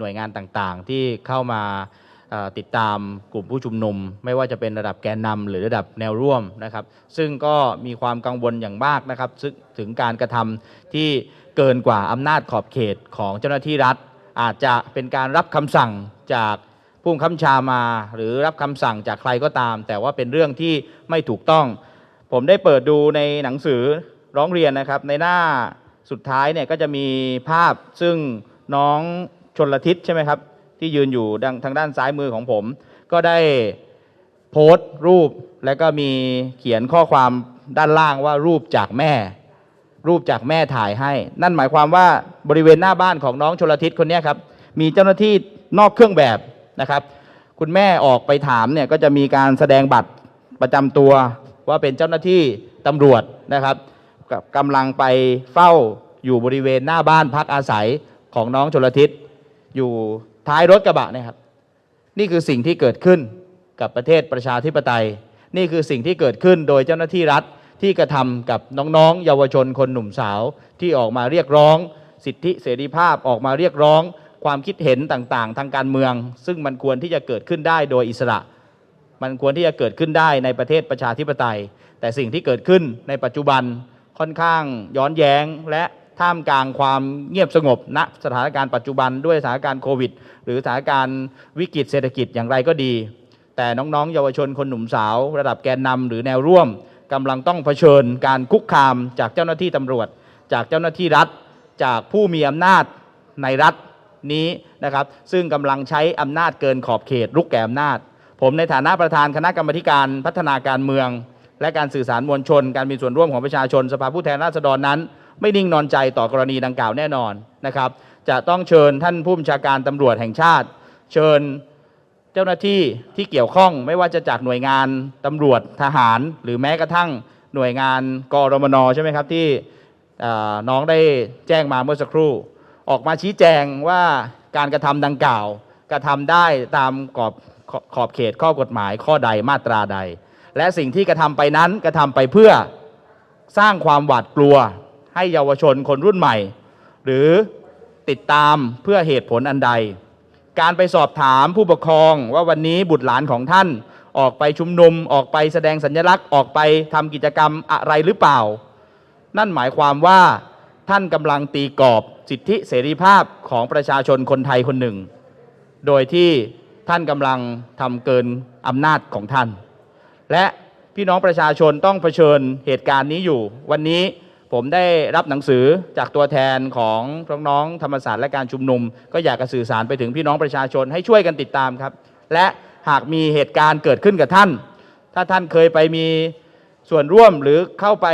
หน่วยงานต่างๆ ที่เข้ามาติดตามกลุ่มผู้ชุมนุม ไม่ว่าจะเป็นระดับแกนนำหรือระดับแนวร่วมนะครับ ซึ่งก็มีความกังวลอย่างมากนะครับซึ่งถึงการกระทำที่เกินกว่าอำนาจขอบเขตของเจ้าหน้าที่รัฐ อาจจะเป็นการรับคำสั่งจากผู้บังคับชามา หรือรับคำสั่งจากใครก็ตาม แต่ว่าเป็นเรื่องที่ไม่ถูกต้อง ผมได้เปิดดูในหนังสือร้องเรียนนะครับในหน้าสุดท้ายเนี่ยก็จะมีภาพซึ่งน้อง ชนละทิศใช่ไหมครับ ที่ยืนอยู่ดังทางด้านซ้ายมือของผม ก็ได้โพสต์รูปแล้วก็มีเขียนข้อความด้านล่างว่ารูปจากแม่ รูปจากแม่ถ่ายให้ นั่นหมายความว่าบริเวณหน้าบ้านของน้องชลทิศคนนี้ครับ มีเจ้าหน้าที่นอกเครื่องแบบนะครับ คุณแม่ออกไปถามเนี่ยก็จะมีการแสดงบัตรประจำตัวว่าเป็นเจ้าหน้าที่ตำรวจนะครับกับกำลังไปเฝ้าอยู่บริเวณหน้าบ้านพักอาศัยของน้องชลทิศ อยู่ท้ายรถกระบะนะครับ นี่คือสิ่งที่เกิดขึ้นกับประเทศประชาธิปไตย นี่คือสิ่งที่เกิดขึ้นโดยเจ้าหน้าที่รัฐที่กระทำกับน้องๆ เยาวชนคนหนุ่มสาวที่ออกมาเรียกร้อง สิทธิเสรีภาพออกมาเรียกร้อง ความคิดเห็นต่างๆ ทางการเมือง ซึ่งมันควรที่จะเกิดขึ้นได้โดยอิสระ มันควรที่จะเกิดขึ้นได้ในประเทศประชาธิปไตย แต่สิ่งที่เกิดขึ้นในปัจจุบันค่อนข้างย้อนแย้งและ ท่ามกลางความเงียบสงบณสถานการณ์ปัจจุบันด้วยสถานการณ์โควิด หรือสถานการณ์วิกฤตเศรษฐกิจอย่างไรก็ดี แต่น้องๆ เยาวชนคนหนุ่มสาว ระดับแกนนำหรือแนวร่วมกำลังต้องเผชิญการคุกคามจากเจ้าหน้าที่ตำรวจ จากเจ้าหน้าที่รัฐ จากผู้มีอำนาจในรัฐนี้นะครับซึ่งกำลังใช้อำนาจเกินขอบเขตลุกแก่อำนาจ ผมในฐานะประธานคณะกรรมการพัฒนาการเมือง และการสื่อสารมวลชน การมีส่วนร่วมของประชาชนสภาผู้แทนราษฎรนั้น ไม่นิ่งนอนใจต่อกรณีดังกล่าวแน่นอนนะครับ จะต้องเชิญท่านผู้บัญชาการตำรวจแห่งชาติ เชิญเจ้าหน้าที่ที่เกี่ยวข้องไม่ว่าจะจากหน่วยงานตำรวจทหาร หรือแม้กระทั่งหน่วยงานกรมนใช่ไหมครับที่น้องได้แจ้งมาเมื่อสักครู่ ออกมาชี้แจงว่าการกระทำดังกล่าว กระทำได้ตามกรอบขอขอบเขตข้อกฎหมายข้อใดมาตราใด และสิ่งที่กระทำไปนั้นกระทำไปเพื่อสร้างความหวาดกลัว ให้เยาวชนคนรุ่นใหม่ หรือติดตามเพื่อเหตุผลอันใด การไปสอบถามผู้ปกครองว่าวันนี้บุตรหลานของท่านออกไปชุมนุมออกไปแสดงสัญลักษณ์ ออกไปทำกิจกรรมอะไรหรือเปล่า นั่นหมายความว่าท่านกำลังตีกรอบสิทธิเสรีภาพของประชาชนคนไทยคนหนึ่ง โดยที่ท่านกำลังทำเกินอำนาจของท่าน และพี่น้องประชาชนต้องเผชิญเหตุการณ์นี้อยู่ วันนี้ ผมได้รับหนังสือจากตัวแทนของน้องๆธรรมศาสตร์และการชุมนุม ก็อยากจะสื่อสารไปถึงพี่น้องประชาชนให้ช่วยกันติดตามครับ และหากมีเหตุการณ์เกิดขึ้นกับท่าน ถ้าท่านเคยไปมีส่วนร่วมหรือเข้าไป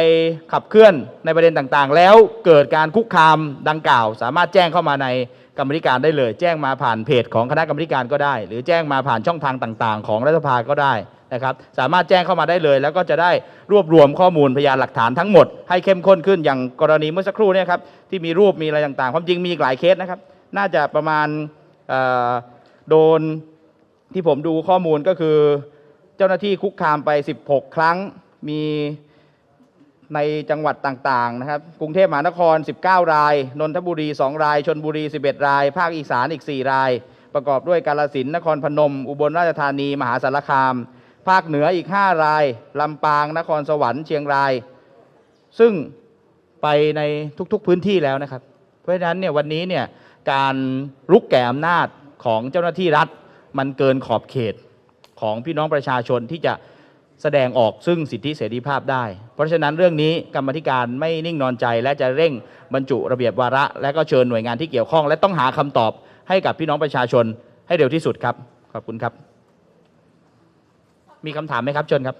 ขับเคลื่อนในประเด็นต่างๆ แล้วเกิดการคุกคามดังกล่าว สามารถแจ้งเข้ามาใน กรรมธิการได้เลย แจ้งมาผ่านเพจของคณะกรรมการก็ได้ หรือแจ้งมาผ่านช่องทางต่าง ๆ ของรัฐสภาก็ได้นะครับสามารถแจ้งเข้ามาได้เลย แล้วก็จะได้รวบรวมข้อมูลพยานหลักฐานทั้งหมด ให้เข้มข้นขึ้นอย่างกรณีเมื่อสักครู่เนี่ยครับที่มีรูปมีอะไรต่างๆ ความจริงมีอีกหลายเคสนะครับ น่าจะประมาณโดนที่ผมดูข้อมูลก็คือ เจ้าหน้าที่คุกคามไป 16 ครั้งมี ในจังหวัดต่างๆนะครับ กรุงเทพมหานคร 19 ราย นนทบุรี 2 ราย ชนบุรี 11 ราย ภาคอีสานอีก 4 ราย ประกอบด้วยกาลสินนครพนม อุบลราชธานี มหาสารคาม ภาคเหนืออีก 5 ราย ลำปาง นครสวรรค์ เชียงราย ซึ่งไปในทุกๆพื้นที่แล้วนะครับ เพราะฉะนั้นเนี่ยวันนี้เนี่ยการลุกแก่อำนาจของเจ้าหน้าที่รัฐ มันเกินขอบเขตของพี่น้องประชาชนที่จะ แสดงออกซึ่งสิทธิเสรีภาพได้ เพราะฉะนั้นเรื่องนี้กรรมธิการไม่นิ่งนอนใจ และจะเร่งบรรจุระเบียบวาระ และก็เชิญหน่วยงานที่เกี่ยวข้อง และต้องหาคำตอบให้กับพี่น้องประชาชนให้เร็วที่สุดครับ ขอบคุณครับ มีคำถามไหมครับเชิญครับ